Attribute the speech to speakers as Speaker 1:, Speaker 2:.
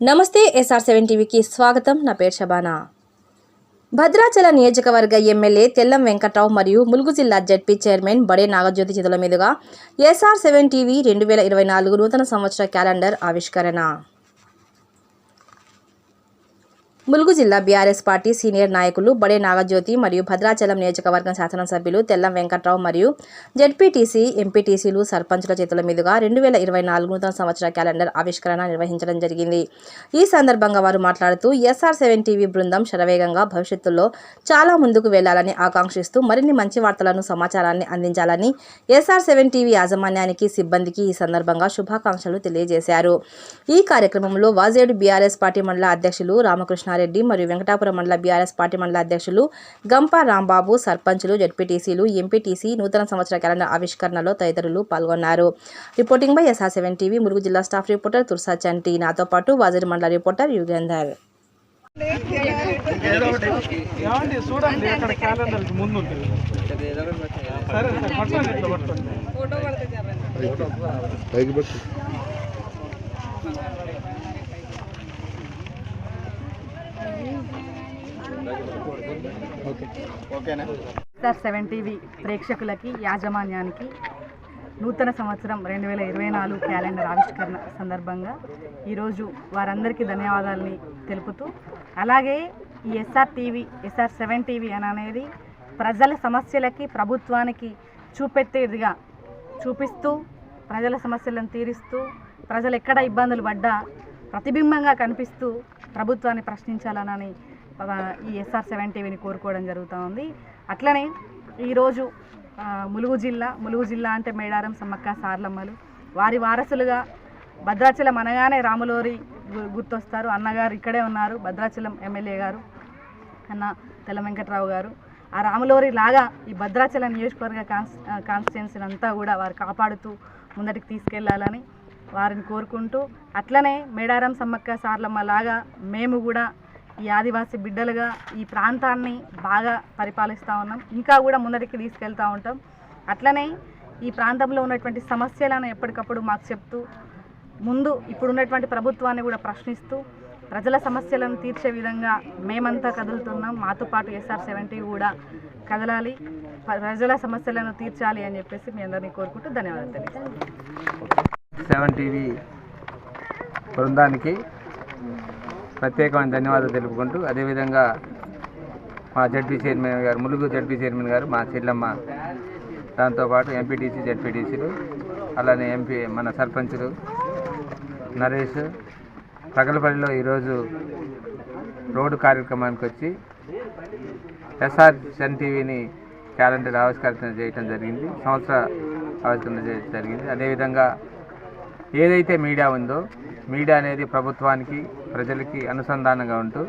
Speaker 1: నమస్తే SR seven టీవీకి స్వాగతం. నా పేరు శబానా భద్రాచల నియోజకవర్గ ఎమ్మెల్యే తెల్లం వెంకట్రావు మరియు ములుగు జిల్లా జడ్పీ చైర్మన్ బడే నాగజ్యోతి చేతుల మీదుగా ఎస్ఆర్ సెవెన్ టీవీ రెండు వేల ఇరవై నాలుగు నూతన సంవత్సర క్యాలెండర్ ఆవిష్కరణ. ములుగు జిల్లా బీఆర్ఎస్ పార్టీ సీనియర్ నాయకులు బడే నాగజ్యోతి మరియు భద్రాచలం నియోజకవర్గం శాసనసభ్యులు తెల్లం వెంకట్రావు మరియు జెడ్పీటీసీ ఎంపీటీసీలు సర్పంచుల చేతుల మీదుగా రెండు వేల ఇరవై నాలుగు నూతన సంవత్సర క్యాలెండర్ ఆవిష్కరణ నిర్వహించడం జరిగింది. ఈ సందర్భంగా వారు మాట్లాడుతూ ఎస్ఆర్ సెవెన్ టీవీ బృందం శరవేగంగా భవిష్యత్తులో చాలా ముందుకు వెళ్ళాలని ఆకాంక్షిస్తూ మరిన్ని మంచి వార్తలను సమాచారాన్ని అందించాలని ఎస్ఆర్ సెవెన్ టీవీ యాజమాన్యానికి సిబ్బందికి ఈ సందర్భంగా శుభాకాంక్షలు తెలియజేశారు. ఈ కార్యక్రమంలో వాజేడు బీఆర్ఎస్ పార్టీ మండల అధ్యక్షులు రామకృష్ణ రామకృష్ణారెడ్డి మరియు వెంకటాపురం మండల బీఆర్ఎస్ పార్టీ మండల అధ్యక్షులు గంపా రాంబాబు సర్పంచులు జడ్పీటీసీలు ఎంపీటీసీ నూతన సంవత్సర క్యాలెండర్ ఆవిష్కరణలో తదితరులు పాల్గొన్నారు. Reporting by SR seven TV మురుగు జిల్లా స్టాఫ్ రిపోర్టర్ తుర్సా చంటి. నాతో పాటు వాజేడు మండల రిపోర్టర్ యుగేందర్.
Speaker 2: ఏమండి చూడండి అక్కడ క్యాలెండర్ ముందు ఉంటుంది సరే సరే పట్టండి ఇట్లా పట్టండి
Speaker 3: పైకి పెట్టు.
Speaker 4: సార్ సెవెన్ టీవీ ప్రేక్షకులకి యాజమాన్యానికి నూతన సంవత్సరం రెండు వేల ఇరవై నాలుగు క్యాలెండర్ ఆవిష్కరణ సందర్భంగా ఈరోజు వారందరికీ ధన్యవాదాలని తెలుపుతూ అలాగే ఈ SR TV SR seven TV అని అనేది ప్రజల సమస్యలకి ప్రభుత్వానికి చూపెట్టేదిగా చూపిస్తూ ప్రజల సమస్యలను తీరుస్తూ ప్రజలు ఎక్కడ ఇబ్బందులు పడ్డా ప్రతిబింబంగా కనిపిస్తూ ప్రభుత్వాన్ని ప్రశ్నించాలనని ఈ ఎస్ఆర్ సెవెన్ టీవీని కోరుకోవడం జరుగుతూ ఉంది. అట్లనే ఈరోజు ములుగు జిల్లా ములుగు జిల్లా అంటే మేడారం సమ్మక్క సార్లమ్మలు వారి వారసులుగా భద్రాచలం అనగానే రాములోరి గు- గుర్తొస్తారు. అన్నగారు ఇక్కడే ఉన్నారు భద్రాచలం ఎమ్మెల్యే గారు అన్న తెల్ల వెంకట్రావు గారు. ఆ రాములోరి లాగా ఈ భద్రాచలం నియోజకవర్గ కాన్స్ కాన్స్టిట్యున్సీని అంతా కూడా వారు కాపాడుతూ ముందటికి తీసుకెళ్ళాలని వారిని కోరుకుంటూ అట్లనే మేడారం సమ్మక్క సార్లమ్మ లాగా మేము కూడా ఈ ఆదివాసీ బిడ్డలుగా ఈ ప్రాంతాన్ని బాగా పరిపాలిస్తూ ఉన్నాం. ఇంకా కూడా ముందరికి తీసుకెళ్తూ ఉంటాం. అట్లనే ఈ ప్రాంతంలో ఉన్నటువంటి సమస్యలను ఎప్పటికప్పుడు మాకు చెప్తూ ముందు ఇప్పుడున్నటువంటి ప్రభుత్వాన్ని కూడా ప్రశ్నిస్తూ ప్రజల సమస్యలను తీర్చే విధంగా మేమంతా కదులుతున్నాం. మాతో పాటు ఎస్ఆర్ సెవెంటీ కూడా కదలాలి. ప్రజల సమస్యలను తీర్చాలి అని చెప్పేసి మీ అందరినీ కోరుకుంటూ ధన్యవాదాలు తెలియజేస్తాను
Speaker 5: సెవెన్ టీవీ బృందానికి ప్రత్యేకమైన ధన్యవాదాలు తెలుపుకుంటూ అదేవిధంగా మా జడ్పీ చైర్మన్ గారు ములుగు జడ్పీ చైర్మన్ గారు మా చెల్లమ్మ దాంతోపాటు ఎంపీటీసీ జడ్పీటీసీలు అలానే ఎంపీ మన సర్పంచులు నరేష్ తగలపల్లిలో ఈరోజు రోడ్డు కార్యక్రమానికి వచ్చి ఎస్ఆర్ సన్ టీవీని క్యాలెండర్ ఆవిష్కరణ చేయటం జరిగింది సంవత్సర ఆవిష్కరణ చేయడం జరిగింది. అదేవిధంగా ఏదైతే మీడియా ఉందో మీడియా అనేది ప్రభుత్వానికి ప్రజలకి అనుసంధానంగా ఉంటూ